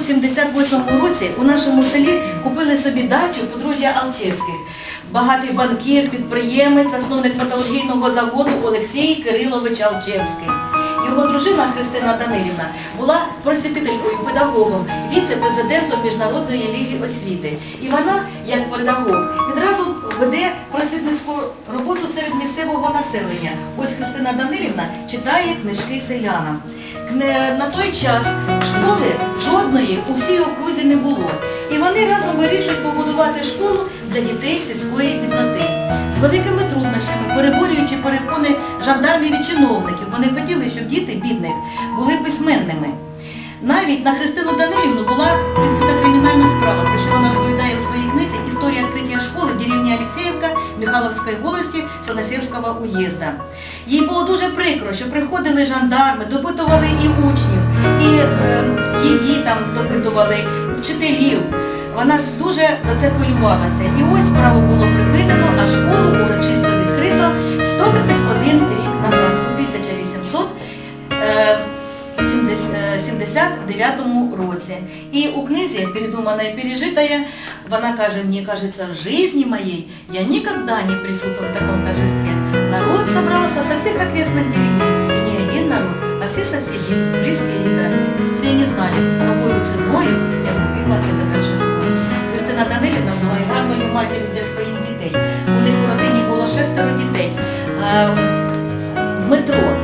1878 році у нашому селі купили собі дачу подружжя Алчевських. Багатий банкір, підприємець, засновник металургійного заводу Олексій Кирилович Алчевський. Його дружина Христина Данилівна була просвітителькою, педагогом, віце-президентом Міжнародної ліги освіти. І вона, як педагог, відразу веде просвітницьку роботу серед місцевого населення. Ось Христина Данилівна читає книжки селянам. На той час школи жодної у всій окрузі не було. І вони разом вирішують побудувати школу для дітей сільської бідноти. З великими труднощами, переборюючи перепони жандармів і чиновників, вони хотіли, щоб діти бідних були письменними. Навіть на Христину Данилівну була відкрита кримінальна справа, про що вона розповідає у своїй книзі Історія відкриття школи в деревні Алексеївка Михайловської волості Селосєвського уїзда. Їй було дуже прикро, що приходили жандарми, допитували і учнів, і е, її там допитували, вчителів. Вона дуже за це хвилювалася. І ось справу було припинено, а школу урочисто відкрито 131 рік назад, у 1800 е, 79 році. І у книзі «Передуманное и пережитое» вона каже, мне кажется, в жизни моей я никогда не присутствовала в таком торжестве. Народ собрался со всех окрестных деревень, и не один народ, а все соседи, близкие и дальние. Все не знали, какой ценою я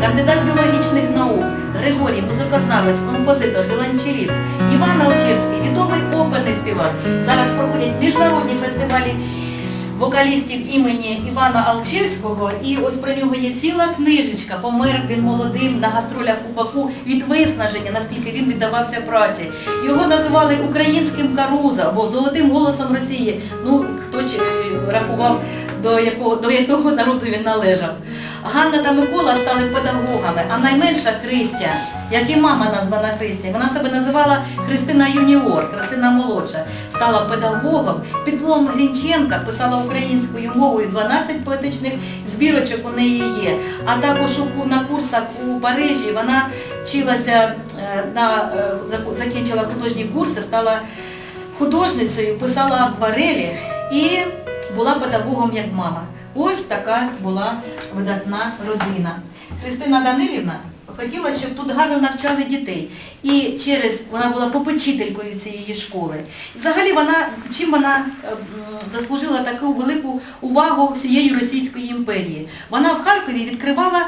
кандидат біологічних наук, Григорій, музикознавець, композитор, віолончеліст, Іван Алчевський, відомий оперний співак. Зараз проходять міжнародні фестивалі вокалістів імені Івана Алчевського. І ось про нього є ціла книжечка. Помер він молодим на гастролях у Баку від виснаження, наскільки він віддавався праці. Його називали українським Каруза або золотим голосом Росії. Ну, хто рахував, до якого, до якого народу він належав. Ганна та Микола стали педагогами, а найменша Христя, як і мама названа Христя, вона себе називала Христина Юніор, Христина Молодша, стала педагогом. Підлом Грінченка писала українською мовою 12 поетичних збірочок у неї є. А також на курсах у Парижі вона вчилася, е, на, е, закінчила художні курси, стала художницею, писала акварелі і була педагогом як мама. Ось така була видатна родина. Христина Данилівна хотіла, щоб тут гарно навчали дітей. І через вона була попечителькою цієї школи. Взагалі вона чим вона е, заслужила таку велику увагу всієї Російської імперії. Вона в Харкові відкривала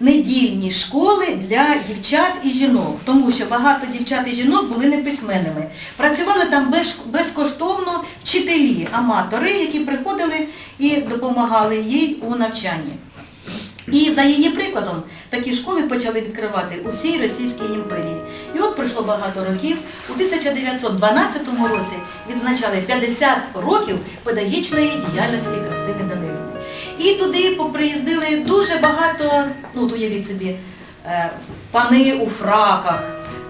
недільні школи для дівчат і жінок, тому що багато дівчат і жінок були неписьменними. Працювали там безкоштовно вчителі, аматори, які приходили і допомагали їй у навчанні. І за її прикладом такі школи почали відкривати у всій Російській імперії. І от пройшло багато років. У 1912 році відзначали 50 років педагогічної діяльності Христини Данилівни. І туди поприїздили дуже багато, ну уявіть собі, е, пани у фраках,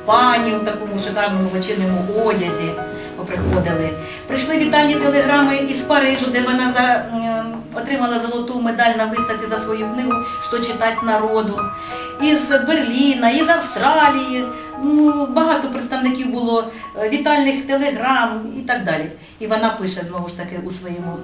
пані у такому шикарному вечірньому одязі поприходили. Прийшли вітальні телеграми із Парижу, де вона за, отримала золоту медаль на виставці за свою книгу «Що читать народу. Із Берліна, із Австралії. Ну, багато представників було е, вітальних телеграм і так далі. І вона пише знову ж таки у своєму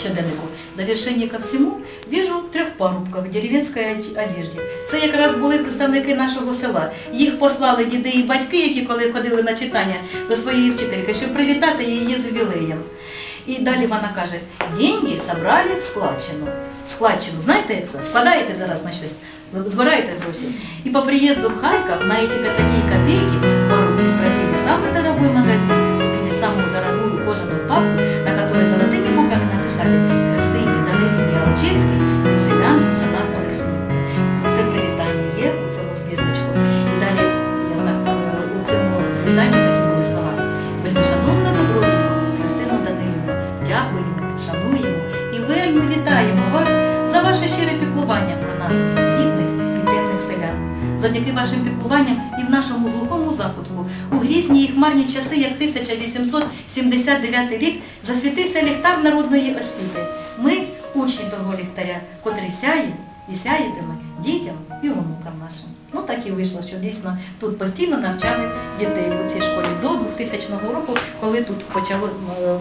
щоденнику. На вершині ко всему вижу трех парубков в деревенській одежді. Це якраз були представники нашого села. Їх послали діди і батьки, які коли ходили на читання до своєї вчительки, щоб привітати її з ювілеєм. І далі вона каже, деньги собрали в складчину. В складчину, знаєте як це? Складаєте зараз на щось, збираєте гроші. І по приїзду в Харків на эти такие копейки вашим піклуванням і в нашому глухому закутку у грізні і хмарні часи, як 1879 рік, засвітився ліхтар народної освіти. Ми учні того ліхтаря, котрий сяє і сяєтиме дітям і онукам нашим. Ну так і вийшло, що дійсно тут постійно навчали дітей у цій школі до 2000 року, коли тут почало е,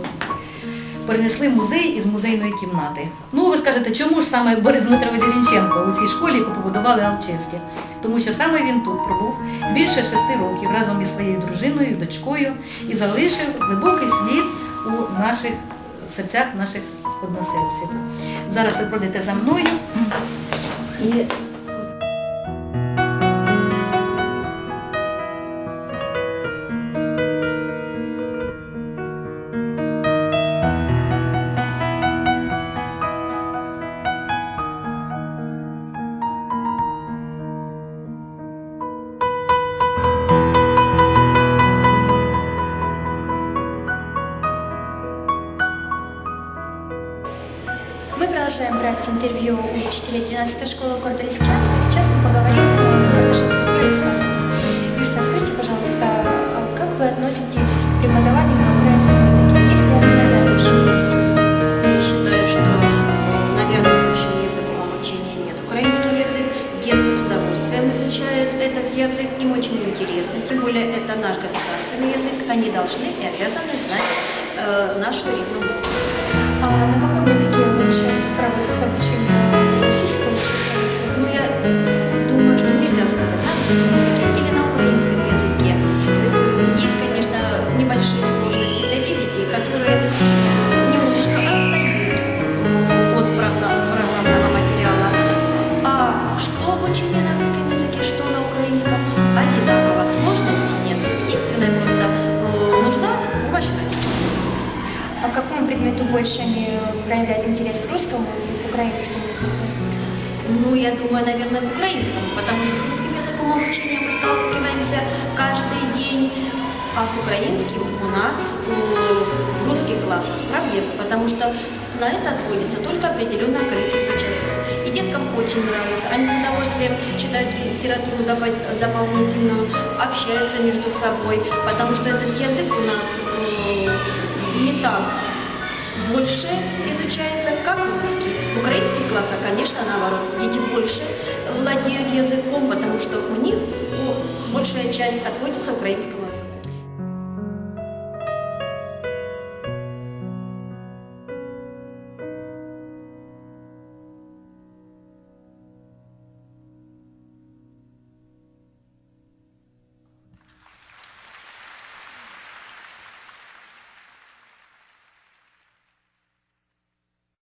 перенесли музей із музейної кімнати. Ну, ви скажете, чому ж саме Борис Дмитрович Грінченко у цій школі, побудували Алчевські? Тому що саме він тут пробув більше шести років разом із своєю дружиною, дочкою і залишив глибокий слід у наших серцях наших односельців. Зараз ви пройдете за мною і интервью учителя учителей 12 школы города. Сейчас мы поговорим наших Барташевским больше они проявляют интерес к русскому или к украинскому языку? Ну, я думаю, наверное, к украинскому, потому что с русским языком обучения мы сталкиваемся каждый день, а с украинским у нас в русских классах проблемы, потому что на это отводится только определенное количество часов. И деткам очень нравится. Они с удовольствием читают литературу допо- дополнительную, общаются между собой, потому что этот язык у нас э, не так больше изучается как русский. В украинских классах, конечно, наоборот, дети больше владеют языком, потому что у них большая часть отводится украинскому